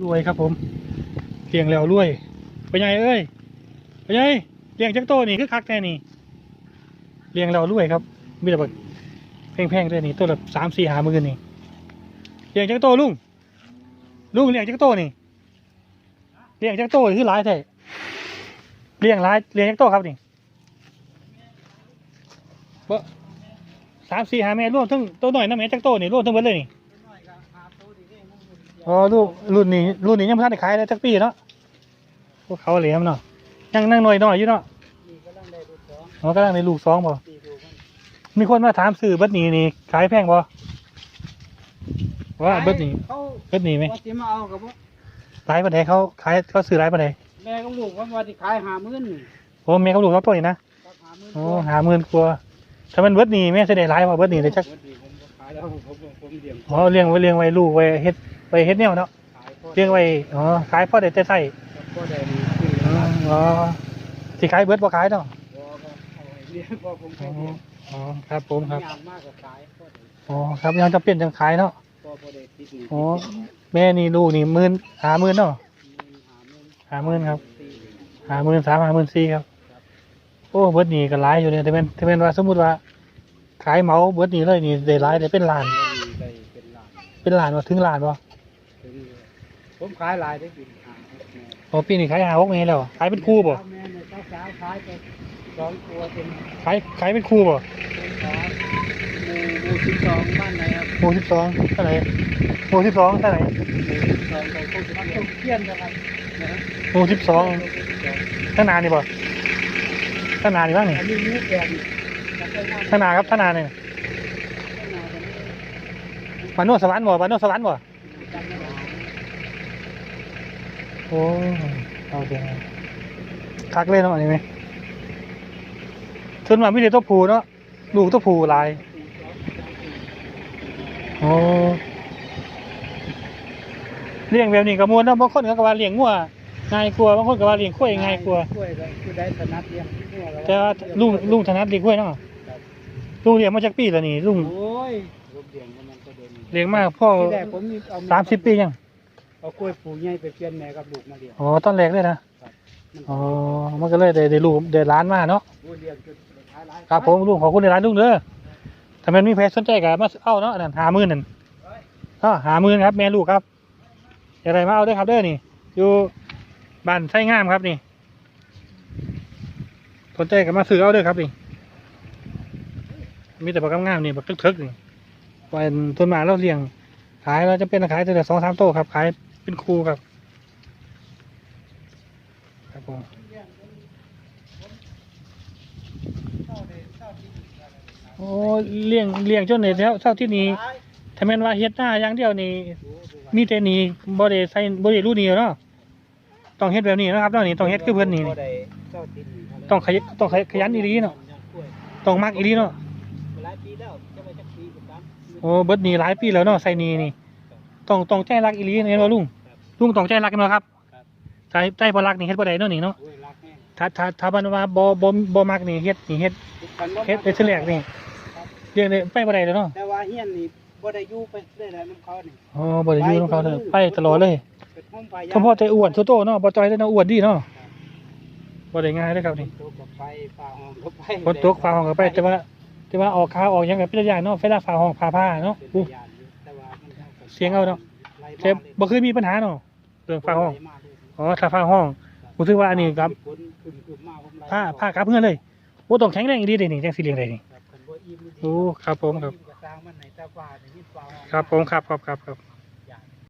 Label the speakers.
Speaker 1: รวยครับผมเลี้ยงแล้วรวยไปไงเอ้ยไปไงเลี้ยงจักโตนี่คือคักแน่นี่เลี้ยงแล้วรวยครับมีแต่แบบแพงๆด้วยนี่ตัวละสามสี่หามื่นนี่เลี้ยงจักโตลุงลุงเลี้ยงจักโตนี่เลี้ยงจักโตคือหลายแท้เลี้ยงหลายเลี้ยงจักโตครับนี่บ่สามสี่หาแม่รวมทั้งตัวหน่อยน้ำแม่จักโตนี่รวมทั้งหมดเลยนี่ อ๋อรุ่นรุ่นนี้รุ่นนี้ยังไม่ทันได้ขายเลยจักปีเนาะพวกเขาเหลี่ยมเนาะยังนั่งหน่อยหน่อยอยู่เนาะอ๋อกำลังในลูกสองบ่มีคนมาถามซื้อเบิดนี้นี่ขายแพงบ่ว่าเบิดนี้
Speaker 2: เขา
Speaker 1: เบิดนี้ไหม
Speaker 2: ว่าสิมาเอากับว่า
Speaker 1: ขายปานใดเขาขายเขาซื้อขายปานใด
Speaker 2: แม่กับลูกว่าว่าที่ขายหามื่นนี่
Speaker 1: โอ้แม่กับลูกเขาตัวนี้นะ
Speaker 2: ครับหามื่น
Speaker 1: โอ้หาหมื่นกว่าถ้ามันเบิดนี้แม่สิได้หลายบ่เบิดนี้ได้จัก
Speaker 2: ผมก็ขาย แล้วผมผมผมเลี้ยง
Speaker 1: อ๋อเลี้ยงไว้เลี้ยงไว้ลูกไว้เฮ็ดไว้เฮ็ดแนวเนาะ
Speaker 2: ขายพ่อ
Speaker 1: เลี้ยงไว้อ๋อขายพอได้แต่ใช้
Speaker 2: พ่อได้ดีขึ้น
Speaker 1: อ๋อ
Speaker 2: แล้ว
Speaker 1: อ๋อสิขายเบิดบ่ขายเนาะ
Speaker 2: พ่อก็เอาไว้เลี้ยงพ่อผม
Speaker 1: อ๋
Speaker 2: แค่
Speaker 1: อ
Speaker 2: เลี้ยง
Speaker 1: อ๋อครับผมครับ
Speaker 2: ยามมากก็ขายพ่อได้
Speaker 1: อ๋อครับยังจะเปลี่ยนจังขายเนาะ
Speaker 2: พ่อพ่อได้ติดหนี้
Speaker 1: อ๋อแม่นี่ลูกนี่หมื่นหาหมื่นเนาะ
Speaker 2: หามื่น
Speaker 1: หาหมื่นครับ
Speaker 2: สี่
Speaker 1: หาหมื่นสามหาหมื่นสี่ครับ โอ้เบิดนี่ก็หลายอยู่เนี่ยแต่เป็นแต่เป็นว่าสมมติว่า ขายเหมาเบิดนี่เลยนี่ได้หลายได้เป็นล้าน
Speaker 2: ได้เป็นล้าน
Speaker 1: เป็นล้านว่าถึงล้านวะ
Speaker 2: ถึงผมขายหลายได้บินหาหกแม่
Speaker 1: อ๋อปีนี้ขายหาหกเมตรแล้วขายเป็นคู่บ่
Speaker 2: แม่เนี่ยเจ้าสาวขายไปสองตัวเป็น
Speaker 1: ขายขายเป็นคู่บ่
Speaker 2: เป็นสองหมู่หมู่สิบสองบ้านไหนครับ
Speaker 1: หมู่สิบสองเท่าไหร่หมู่สิบสองเท่าไหร่
Speaker 2: สองไปคงจะต้องเพี้ยนนะครับนะฮะ
Speaker 1: หมู่สิบสองท่านานนี่บ่ท่านานนี่บ้างนี่
Speaker 2: อันนี้นิ้วแกน จะไปนั่ง
Speaker 1: ท่านาครับท่านานนี่
Speaker 2: ข้างหน้าจะไม่
Speaker 1: บ้านโนนสวรรค์บ่บ้านโนนสวรรค์บ่
Speaker 2: จำไม่ได้
Speaker 1: โอ้เอาเดี๋ยวคักเลยเนาะอันนี้ไหมส่วนมากมีแต่ตัวผูเนาะลูกตัวผูหลายโอ้เลี้ยงแบบนี้ก็ม่วนเนาะบางคนก็ว่าเลี้ยงงัวง่ายกว่าบางคนก็ว่าเลี้ยงข้อยง่ายกว่า
Speaker 2: กล้วยก็คือได้ถนัดเลี้ยงที่หัวแล้ว
Speaker 1: แต่ว่าลุงลุงถนัดเลี้ยงข้อยเนาะ ลุงเลี้ยงมาจากปีแล้วนี่ลุง
Speaker 2: โอ้ยรูปเลี้ยงมันก็เดิน
Speaker 1: เลี้ยงมาพ่อ
Speaker 2: ที่แรกผมมีเอา
Speaker 1: สามสิบปียัง
Speaker 2: เอากล้วยผูใหญ่ไปเปลี่ยนแม่กับลูกมาเลี้ยง
Speaker 1: อ๋อตอนแรกเลยนะ
Speaker 2: มัน
Speaker 1: อ๋อมันก็เลยได้ได้ลูกได้ร้านมาเนาะ
Speaker 2: โอ้ยเลี้ยงจนขายหลาย
Speaker 1: ครับผมลุงขอบคุณในร้านลุงเด้อถ้ามันมีใครสนใจก็มาเอาเนาะนั่นหามื่นนั่นอ๋อหามื่นครับ แม่ลูกครับอย่าไรมาเอาเด้อครับเด้อนี่ อยู่บ้านไส้งามครับนี่สนใจก็มาซื้อเอาเด้อครับนี่ มีแต่ปลากงามๆนี่แบบทึกๆนี่วันต้นหมาเราเลี้ยง ขายเราจะเป็นขายแต่ละสองสามโต๊ะครับ ขายเป็นครูครับ ครับผมโอ้เลี้ยงเลี้ยงจนในแถวเท่าที่นี้ถ้าแม่นว่าเฮ็ดหน้าอย่างเดียวนี่มีแต่นี้บ่ได้ใส่บ่ได้รู้นี่เนาะต้องเฮ็ดแบบนี้นะครับเนาะนี่ต้องเฮ็ดคือเพิ่นนี่
Speaker 2: บ่ได้เจ้าดินนี่
Speaker 1: ต้องขยันต้องขยันอีหลีเนาะต้องมักอีหลีเนาะ
Speaker 2: หลายปีแล้วจะไปจักปีกับตาม
Speaker 1: โอ้เบิดนี่หลายปีแล้วเนาะใส่นี่นี่ต้องต้องใจรักอีหลีเห็นบ่ลุงลุงต้องใจรักกันเนาะครับใจใจบ่รักนี่เฮ็ดบ่ได้เนาะนี่เนาะ
Speaker 2: โอ้ยรักแม่
Speaker 1: ถ้าถ้าถ้ามันว่าบ่บ่บ่มักนี่เฮ็ดนี่เฮ็ด
Speaker 2: คันบ่
Speaker 1: เฮ็ดเป็นเสลียกนี่เรื่องนี้ไปบ่ได้เลยเนาะ
Speaker 2: แต่ว่าเฮียนนี่บ่ได้อยู่ไปได้แล้วน้ำเขานี่
Speaker 1: อ๋อบ่ได้อยู่นำเขาเลยไปตลอดเลย
Speaker 2: เป็นห้องไป
Speaker 1: เฉพาะแต่อ้วนโตๆเนาะบ่จอยแต่เนาะอ้วนดีเนาะบ่ได้ง่ายเด้อครับนี่
Speaker 2: ตกกับไปฝ่าห้องก็ไป
Speaker 1: ฝนตกฟ้าห้องก็ไปแต่ว่า แต่ว่าออกข่าวออกหยังก็เป็นระยะเนาะเวลาฟ้าห้องฟ้าผ้าเนาะ
Speaker 2: เป็น
Speaker 1: อู้
Speaker 2: พยานอยู่แต่ว่ามันก็
Speaker 1: เสียงเอาเนาะ
Speaker 2: ไล่มา
Speaker 1: แต่
Speaker 2: เลย
Speaker 1: บ่เคยมีปัญหาเนาะเรื่องฟ้าห้อง
Speaker 2: ไล่มาเลย
Speaker 1: อ๋อถ้าฟ้าห้องผมถือว่าอันนี้ครับ
Speaker 2: ฝนขึ้นๆมาผมไล่
Speaker 1: ผ้าผ้ากลับเพื่อนเลยโอ้ต้องแข็งแรงดีเด้นี่จังสิเลี้ยงได้นี่
Speaker 2: ครับคันบ่อิ่มดี
Speaker 1: โอ้ครับผมครับ
Speaker 2: อิ่ก็สร้างมันให้แต่ว่าได้ยินฟ้าห้อง
Speaker 1: ครับผมครับครับครับครับ